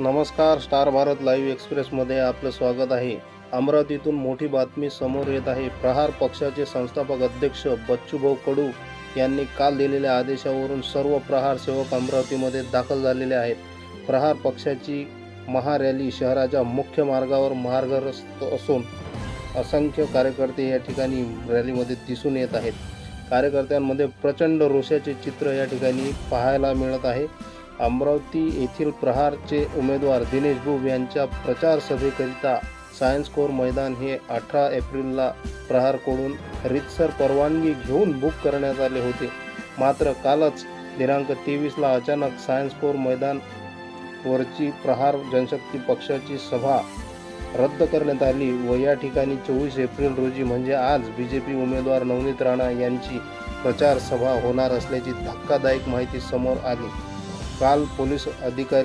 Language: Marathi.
नमस्कार स्टार भारत लाईव्ह एक्सप्रेसमध्ये आपलं स्वागत आहे. अमरावतीतून मोठी बातमी समोर येत आहे. प्रहार पक्षाचे संस्थापक अध्यक्ष बच्चूभाऊ कडू यांनी काल दिलेल्या आदेशावरून सर्व प्रहार सेवक अमरावतीमध्ये दाखल झालेले आहेत. प्रहार पक्षाची महारॅली शहराच्या मुख्य मार्गावर मार्गरस्त असून असंख्य कार्यकर्ते या ठिकाणी रॅलीमध्ये दिसून येत आहेत. कार्यकर्त्यांमध्ये प्रचंड रोषाचे चित्र या ठिकाणी पाहायला मिळत आहे. अमरावती येथील प्रहारचे उमेदवार दिनेश बुब यांच्या प्रचार सभेकरिता सायन्स कोर मैदान हे अठरा एप्रिलला प्रहारकडून रितसर परवानगी घेऊन बुक करण्यात आले होते. मात्र कालच दिनांक तेवीसला अचानक सायन्स कोर मैदान वरची प्रहार जनशक्ती पक्षाची सभा रद्द करण्यात आली व या ठिकाणी चोवीस एप्रिल रोजी म्हणजे आज बी जे पी उमेदवार नवनीत राणा यांची प्रचार सभा होणार असल्याची धक्कादायक माहिती समोर आली. काल पोलीस अधिकारी